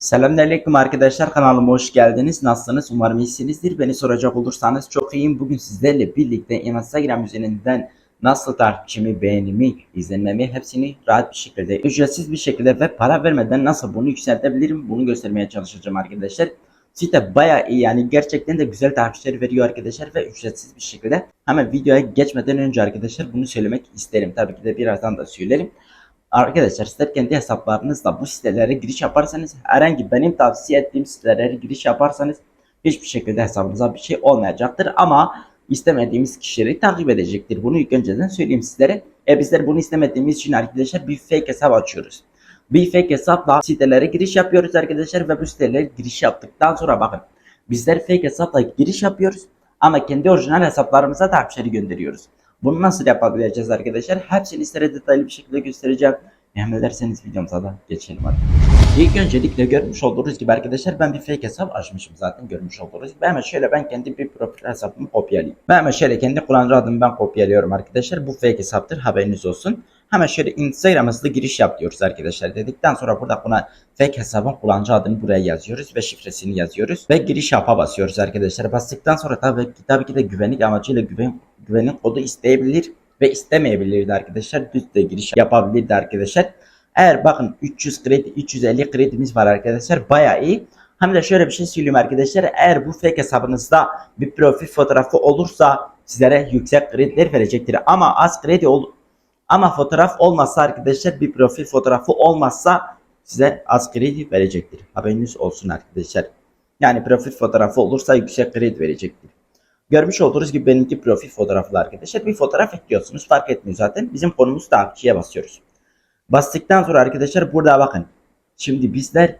Selamünaleyküm arkadaşlar kanalıma hoş geldiniz. Nasılsınız? Umarım iyisinizdir. Beni soracak olursanız çok iyiyim. Bugün sizlerle birlikte Instagram üzerinden nasıl takipçimi, beğenimi, izlenmemi hepsini rahat bir şekilde, ücretsiz bir şekilde ve para vermeden nasıl bunu yükseltebilirim bunu göstermeye çalışacağım arkadaşlar. Site bayağı iyi yani gerçekten de güzel takipçiler veriyor arkadaşlar ve ücretsiz bir şekilde. Hemen videoya geçmeden önce arkadaşlar bunu söylemek isterim. Tabii ki de birazdan da söylerim. Arkadaşlar sizler kendi hesaplarınızla bu sitelere giriş yaparsanız herhangi benim tavsiye ettiğim sitelere giriş yaparsanız hiçbir şekilde hesabınıza bir şey olmayacaktır ama istemediğimiz kişileri takip edecektir. Bunu ilk önceden söyleyeyim sizlere. E bizler bunu istemediğimiz için arkadaşlar bir fake hesap açıyoruz. Bir fake hesapla sitelere giriş yapıyoruz arkadaşlar ve bu sitelere giriş yaptıktan sonra bakın bizler fake hesapla giriş yapıyoruz ama kendi orijinal hesaplarımıza takipçileri gönderiyoruz. Bunu nasıl yapabileceğiz arkadaşlar? Hepsini sizlere detaylı bir şekilde göstereceğim. Emrederseniz videomuza da geçelim hadi. İlk öncelikle görmüş olduğunuz gibi arkadaşlar ben bir fake hesap açmışım zaten görmüş olduğunuz gibi. Hemen şöyle ben kendi bir profil hesabımı kopyalayayım. Ben hemen şöyle kendi kullanıcı adımı ben kopyalıyorum arkadaşlar. Bu fake hesaptır haberiniz olsun. Hemen şöyle Instagram hızlı giriş yap diyoruz arkadaşlar dedikten sonra burada buna fake hesabın kullanıcı adını buraya yazıyoruz ve şifresini yazıyoruz ve giriş yapa basıyoruz arkadaşlar. Bastıktan sonra tabii tabii ki de güvenlik amacıyla güven, güvenlik kodu isteyebilir ve istemeyebilirdi arkadaşlar. Düz de giriş yapabilirdi arkadaşlar. Eğer bakın 300 kredi 350 kredimiz var arkadaşlar bayağı iyi. Hem de şöyle bir şey söyleyeyim arkadaşlar. Eğer bu fake hesabınızda bir profil fotoğrafı olursa sizlere yüksek krediler verecektir. Ama az kredi ol ama fotoğraf olmazsa arkadaşlar bir profil fotoğrafı olmazsa size az kredi verecektir. Haberiniz olsun arkadaşlar. Yani profil fotoğrafı olursa yüksek kredi verecektir. Görmüş olduğunuz gibi benimki profil fotoğraflı arkadaşlar. Bir fotoğraf ekliyorsunuz fark etmiyor zaten. Bizim konumuz takipçiye basıyoruz. Bastıktan sonra arkadaşlar burada bakın. Şimdi bizler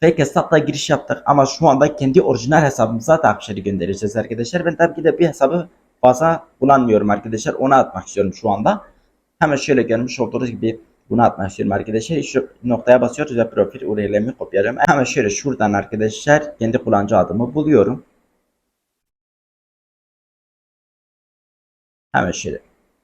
fake hesapla giriş yaptık ama şu anda kendi orijinal hesabımıza takipçileri göndereceğiz arkadaşlar. Ben tabii ki de bir hesabı fazla kullanmıyorum arkadaşlar. Ona atmak istiyorum şu anda. Hemen şöyle görmüş olduğunuz gibi bunu atmak istiyorum arkadaşlar. Şu noktaya basıyoruz ve profil URL'imi kopyalıyorum. Hemen şöyle şuradan arkadaşlar kendi kullanıcı adımı buluyorum. Hemen şöyle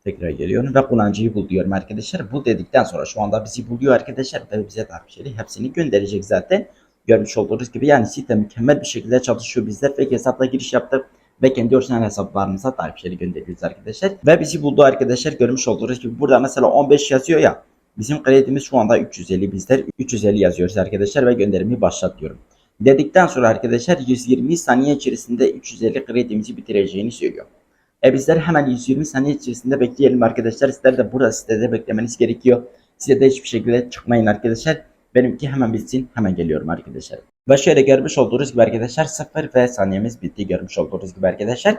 tekrar geliyorum ve kullanıcıyı bul diyorum arkadaşlar. Bul dedikten sonra şu anda bizi buluyor arkadaşlar. Tabi bize takipçileri hepsini gönderecek zaten. Görmüş olduğunuz gibi yani site mükemmel bir şekilde çalışıyor. Bizler fake hesapla giriş yaptık ve kendi orijinal hesaplarımıza takipçileri gönderiyoruz arkadaşlar. Ve bizi buldu arkadaşlar. Görmüş olduğunuz gibi burada mesela 15 yazıyor ya. Bizim kredimiz şu anda 350 bizler 350 yazıyoruz arkadaşlar ve gönderimi başlat diyorum. Dedikten sonra arkadaşlar 120 saniye içerisinde 350 kredimizi bitireceğini söylüyor. E bizler hemen 120 saniye içerisinde bekleyelim arkadaşlar. Sizler de burada sitede beklemeniz gerekiyor. Size de hiçbir şekilde çıkmayın arkadaşlar. Benimki hemen bitsin. Hemen geliyorum arkadaşlar. Ve şöyle görmüş olduğunuz gibi arkadaşlar 0 ve saniyemiz bitti. Görmüş olduğunuz gibi arkadaşlar.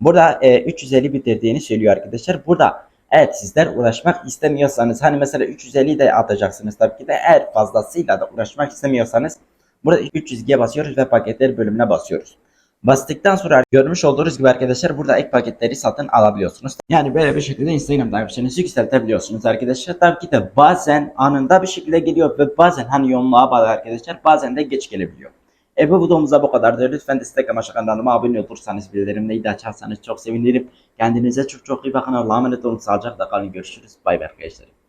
Burada e, 350 bitirdiğini söylüyor arkadaşlar. Burada evet sizler uğraşmak istemiyorsanız hani mesela 350 de atacaksınız tabii ki de eğer fazlasıyla da uğraşmak istemiyorsanız burada 300'ye basıyoruz ve paketler bölümüne basıyoruz. Bastıktan sonra görmüş olduğunuz gibi arkadaşlar burada ek paketleri satın alabiliyorsunuz. Yani böyle bir şekilde Instagram takipçinizi yükseltebiliyorsunuz arkadaşlar. Tabii ki de bazen anında bir şekilde geliyor ve bazen hani yoğunluğa bağlı arkadaşlar bazen de geç gelebiliyor. E bu videomuzda bu kadardır. Lütfen destek amaçlı kanalıma abone olursanız bildirimleri de açarsanız çok sevinirim. Kendinize çok çok iyi bakın. Allah'a emanet olun. Sağlıcakla kalın. Görüşürüz. Bay bay arkadaşlar.